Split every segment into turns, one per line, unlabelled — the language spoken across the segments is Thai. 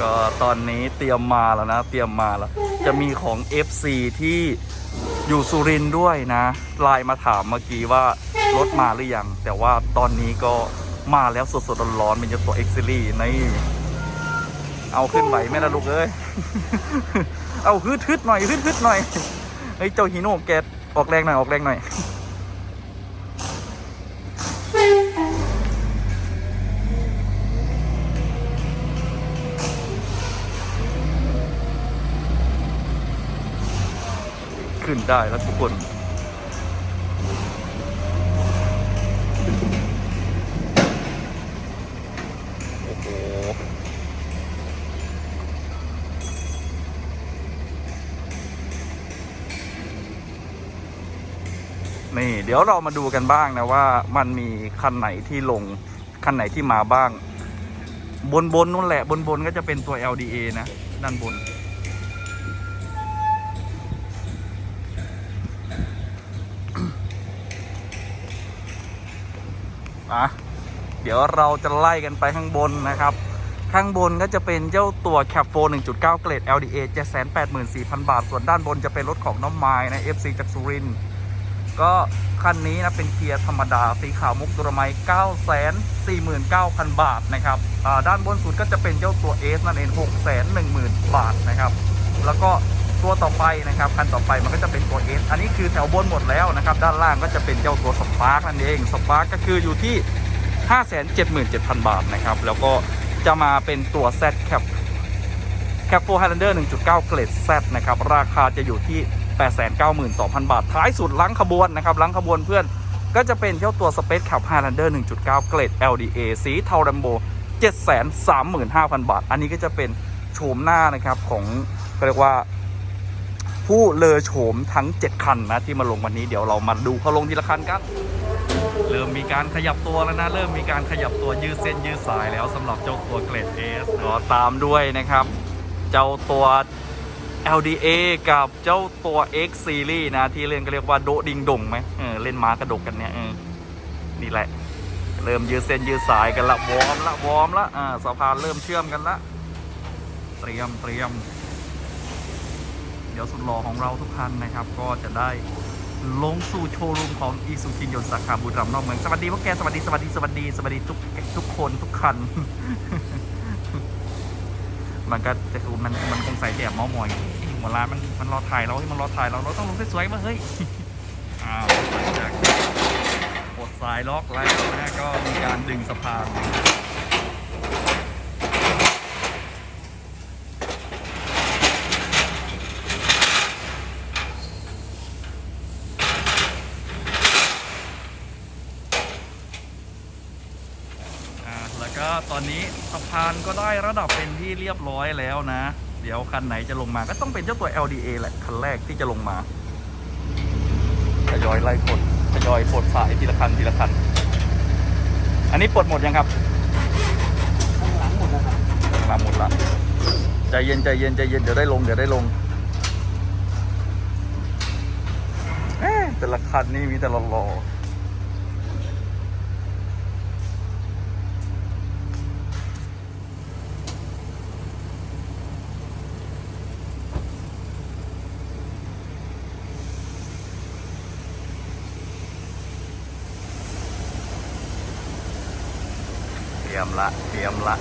ก็ตอนนี้เตรียมมาแล้วนะ เตรียมมาแล้ว จะมีของ FC ที่อยู่สุรินด้วยนะไลน์มาถามเมื่อกี้ว่ารถมาหรือยัง แต่ว่าตอนนี้ก็มาแล้วสดๆร้อนๆเป็นเจ้าตัว X Series นี่เอาขึ้นไหวไหมล่ะลูกเอ้ย เอาฮึดฮึดๆหน่อยฮึดฮึดๆหน่อย เฮ้ยเจ้าฮีโน่แกออกแรงหน่อยออกแรงหน่อย ขึ้นได้แล้วทุกคนโอ้โหนี่เดี๋ยวเรามาดูกันบ้างนะว่ามันมีคันไหนที่ลง คันไหนที่มาบ้าง บนบนนู่นแหละบนบนก็จะเป็นตัว LDA นะ ด้านบน อะเดี๋ยวเราจะไล่กันไปข้างบนนะครับ ข้างบนก็จะเป็นเจ้าตัว Cap 4 1.9 เกรด LDA 784,000 บาท ส่วนด้านบนจะเป็นรถของน้องไม้นะ FC จากสุรินทร์ก็คันนี้นะเป็นเกียร์ธรรมดาสีขาวมุกตุรไม949,000 บาทนะครับด้านบนสุดก็จะเป็นเจ้าตัว S นั่นเอง610,000 บาทนะครับ แล้วก็ ตัวต่อไปนะครับคันต่อไปมันก็จะเป็นตัว S อันนี้คือแถวบนหมดแล้วนะครับ ด้านล่างก็จะเป็นเจ้าตัวสปาร์กนั่นเองสปาร์กก็คืออยู่ที่ 577,000 บาทนะครับ แล้วก็จะมาเป็นตัว Z Cap Cap 4 Highlander 1.9 เกรด Z นะครับ ราคาจะอยู่ที่ 892,000 บาท ท้ายสุดล้างขบวนนะครับล้างขบวนเพื่อนก็จะเป็นเจ้าตัว Space Cap Highlander 1.9 เกรด LDA สีเทาดัมโบ735,000 บาท อันนี้ก็จะเป็นโฉมหน้านะครับของเขาเรียกว่า ผู้เลอโฉมทั้ง 7 คันนะที่มาลงวันนี้เดี๋ยวเรามาดูเขาลงทีละคันกัน เริ่มมีการขยับตัวแล้วนะ เริ่มมีการขยับตัวยืดเส้นยืดสายแล้วสำหรับเจ้าตัวเกรด S ก็ตามด้วยนะครับ เจ้าตัว LDA กับเจ้าตัว X Series นะ ที่เล่นก็เรียกว่าโดดิงดงไหมเออเล่นม้ากระดกกันเนี่ยเออนี่แหละ เริ่มยืดเส้นยืดสายกันละวอร์มละวอร์มละอ่าสะพานเริ่มเชื่อมกันละ เตรียมเตรียม ขียวสุดหล่อของเราทุกคันนะครับ ก็จะได้ลงสู่โชว์รูมของอีซูจินยนต์สาขาบุรีรัมย์นอกเมืองสวัสดีพวกแกสวัสดีสวัสดีสวัสดีสวัสดีทุกทุกคนทุกคัน มันก็จะคือมันมันคงใส่แอบมอมอยหัวร้านมันมันรอถ่ายเราเฮ้มันรอถ่ายเราเราต้องลงสวยๆมาเฮ้ยอ้าวหลังจากกดสายล็อกแล้วนะก็มีการดึงสะพาน อ่าแล้วก็ ตอนนี้สะพานก็ได้ระดับเป็นที่เรียบร้อยแล้วนะ เดี๋ยวคันไหนจะลงมาก็ต้องเป็นเจ้าตัว LDA แหละคันแรกที่จะลงมาทยอยไล่กดทยอยปลดสายทีละคันทีละคัน อันนี้ปลดหมดยังครับ
ข้างหลังหมดแล้วครับ
มาหมดละใจเย็นใจเย็นใจเย็นเดี๋ยวได้ลงเดี๋ยวได้ลงแต่ละคันนี่มีแต่หล่อๆ ยมละ เตรียมละ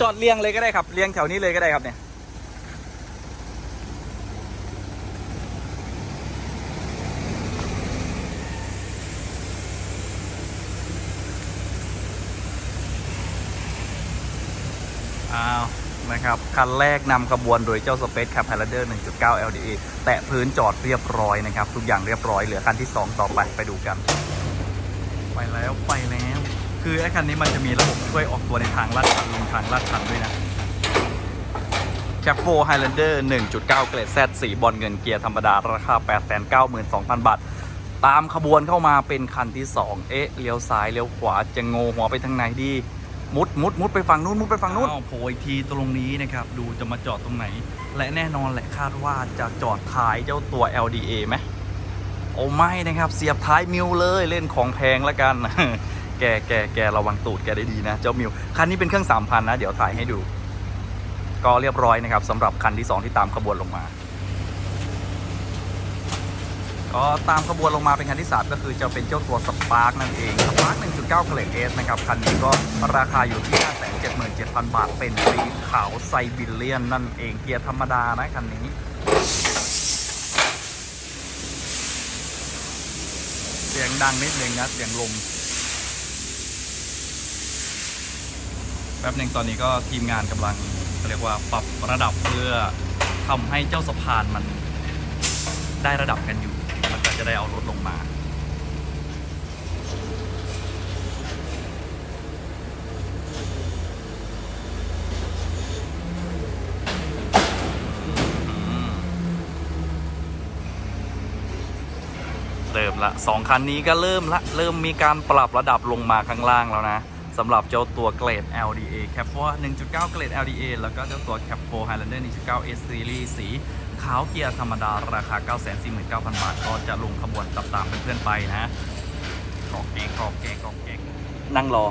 จอดเรียงเลยก็ได้ครับ เรียงแถวนี้เลยก็ได้ครับเนี่ย อ้าว นะครับ คันแรกนำขบวนโดยเจ้า Space Cap Highlander 1.9 LDA แตะพื้นจอดเรียบร้อยนะครับ ทุกอย่างเรียบร้อย เหลือคันที่ 2 ต่อไปไปดูกัน ไปแล้วไปแล้ว คือไอ้คันนี้มันจะมีระบบช่วยออกตัวในทางลาดชันลงทางลาดชันด้วยนะ Cap 4 Highlander 1.9 เกรด Z สีบอลเงินเกียร์ธรรมดา ราคา 892,000 บาท ตามขบวนเข้ามาเป็นคันที่ 2 เอ๊ะเลี้ยวซ้ายเลี้ยวขวาจะโงหัวไปทางไหนดี มุดมุดมุดไปฝั่งนู้นมุดไปฝั่งนู้นโผล่อีกทีตรงนี้นะครับ ดูจะมาจอดตรงไหน และแน่นอนแหละคาดว่าจะจอดท้ายเจ้าตัว LDA ไหมโอ้ไม่นะครับ เสียบท้ายมิวเลยเล่นของแพงแล้วกัน แกแกแกระวังตูดแกได้ดีนะ เจ้ามิวคันนี้เป็นเครื่องสามพันนะ เดี๋ยวถ่ายให้ดู ก็เรียบร้อยนะครับสำหรับคันที่ 2 ที่ตามขบวนลงมา ก็ตามขบวนลงมาเป็นคันที่ 3 ก็คือจะเป็นเจ้าตัวสปาร์กนั่นเองสปาร์ก1.9เกรดเอสนะครับ คันนี้ก็ราคาอยู่ที่ 577,000 บาท เป็นสีขาวไซบิเลียนนั่นเองเกียร์ธรรมดานะคันนี้เสียงดังนิดนึงนะเสียงลมแป๊บหนึ่งตอนนี้ก็ทีมงานกำลังเรียกว่าปรับระดับเพื่อทำให้เจ้าสะพานมันได้ระดับกันอยู่ จะได้เอารถลงมา เริ่มละสองคันนี้ก็เริ่มละ เริ่มมีการปรับระดับลงมาข้างล่างแล้วนะ สำหรับเจ้าตัวเกรด LDA Cap 4 1.9 เกรด LDA แล้วก็เจ้าตัว Cap 4 Highlander 1.9 S Series สีขาวเกียร์ธรรมดาราคา 949,000 บาท ก็จะลงขบวนตามเพื่อนๆไปนะกอกเกงกอกเกงกอกเกงนั่งรอ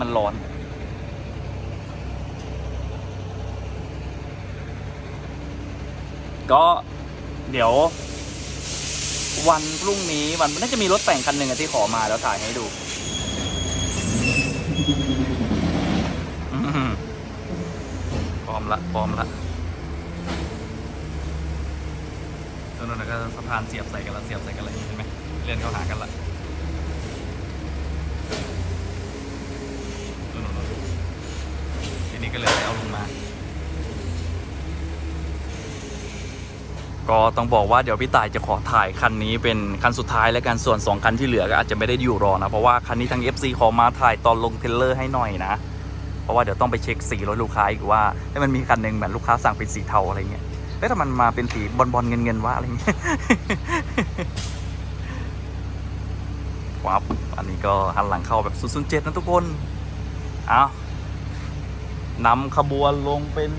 มันร้อนก็เดี๋ยว วันพรุ่งนี้วันน่าจะมีรถแต่งคันหนึ่งอะที่ขอมาแล้วถ่ายให้ดูพร้อมละพร้อมละตรงนั้นนะก็สะพานเสียบใส่กันละเสียบใส่กันเลยเห็นไหมเลื่อนเข้าหากันละนู่นๆทีนี้ก็เลยเอาลงมา ก็ต้องบอกว่าเดี๋ยวพี่ต่ายจะขอถ่ายคันนี้เป็นคันสุดท้ายแล้วกันส่วน 2 คันที่เหลือก็อาจจะไม่ได้อยู่รอนะ เพราะว่าคันนี้ทาง FC ขอมาถ่ายตอนลงเทเลอร์ให้หน่อยนะ เพราะว่าเดี๋ยวต้องไปเช็คสีรถลูกค้าอีกว่าให้มันมีคันหนึ่งเหมือนลูกค้าสั่งเป็นสีเทาอะไรเงี้ยแล้วถ้ามันมาเป็นสีบอลบอลเงินเงินวะอะไรเงี้ยวับอันนี้ก็หันหลังเข้าแบบ007นะทุกคนเอานำขบวนลงเป็น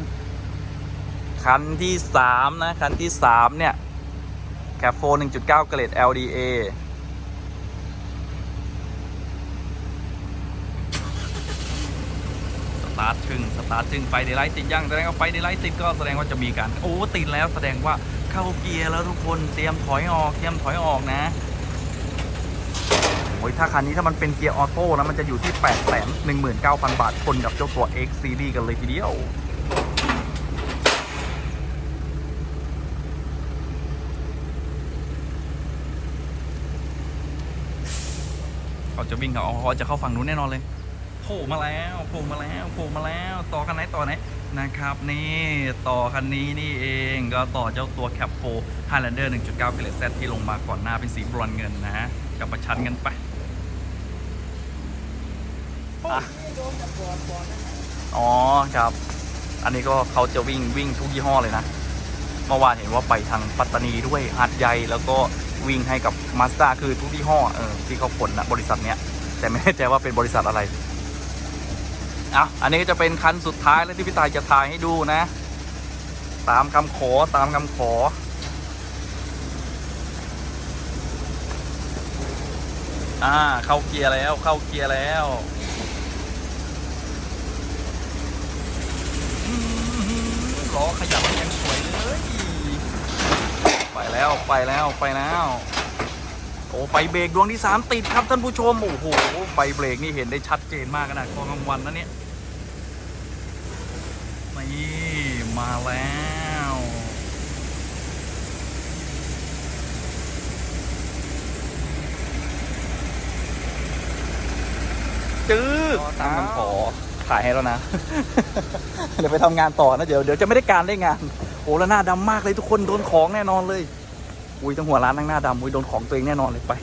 คันที่ 3 นะ คันที่ 3 เนี่ย แคปโฟ1.9 เกรด LDA สตาร์ทชึ่งสตาร์ทชึ่งไฟเดลไลท์ติดยังแสดงว่าไฟเดลไลท์ติดก็แสดงว่าจะมีการโอ้ติดแล้วแสดงว่าเข้าเกียร์แล้วทุกคนเตรียมถอยออกเตรียมถอยออกนะโอ้ยถ้าคันนี้ถ้ามันเป็นเกียร์ออโต้นะมันจะอยู่ที่ 8 1 9 0 0 0 บาทชนกับเจ้าตัว X Series กันเลยทีเดียว เขาจะวิ่งเขาเขาจะเข้าฝั่งนู้นแน่นอนเลยโผล่มาแล้วโผล่มาแล้วโผล่มาแล้ว ต่อกันไหนต่อไหนนะครับ นี่ต่อคันนี้นี่เองก็ต่อเจ้าตัว Cap 4 Highlander 1.9เกรด Z ที่ลงมาก่อนหน้าเป็นสีบรอนซ์เงินนะฮะกับประชันกันไปอะ
โดนกับบอลบอลนะ
อ๋อครับ อันนี้ก็เขาจะวิ่งวิ่งทุกยี่ห้อเลยนะ เมื่อวานเห็นว่าไปทางปัตตานีด้วยหาดใหญ่แล้วก็ วิ่งให้กับมาสด้าคือทุกยี่ห้อเออที่เขาผลนะบริษัทเนี้ย แต่ไม่แน่ใจว่าเป็นบริษัทอะไรอะอันนี้ก็จะเป็นคันสุดท้ายแล้วที่พี่ตายจะถ่ายให้ดูนะ ตามคำขอตามคำขออ่าเข้าเกียร์แล้วเข้าเกียร์แล้วอื้อหือล้อขยับยังสวยเลย ไป แล้วไปแล้วไปแล้ว โอ้ไฟเบรกดวงที่ 3 ติดครับท่านผู้ชม โอ้โหไฟเบรกนี่เห็นได้ชัดเจนมากขนาดกองกลางวันนะเนี่ยนี่มาแล้วจื้อตามคำขอถ่ายให้แล้วนะ เดี๋ยวไปทำงานต่อนะ เดี๋ยวเดี๋ยวจะไม่ได้การได้งาน โอ้แล้วหน้าดำมากเลยทุกคนโดนของแน่นอนเลย อุ้ยทั้งหัวร้านทั้งหน้าดำอุ้ยโดนของตัวเองแน่นอนเลยไป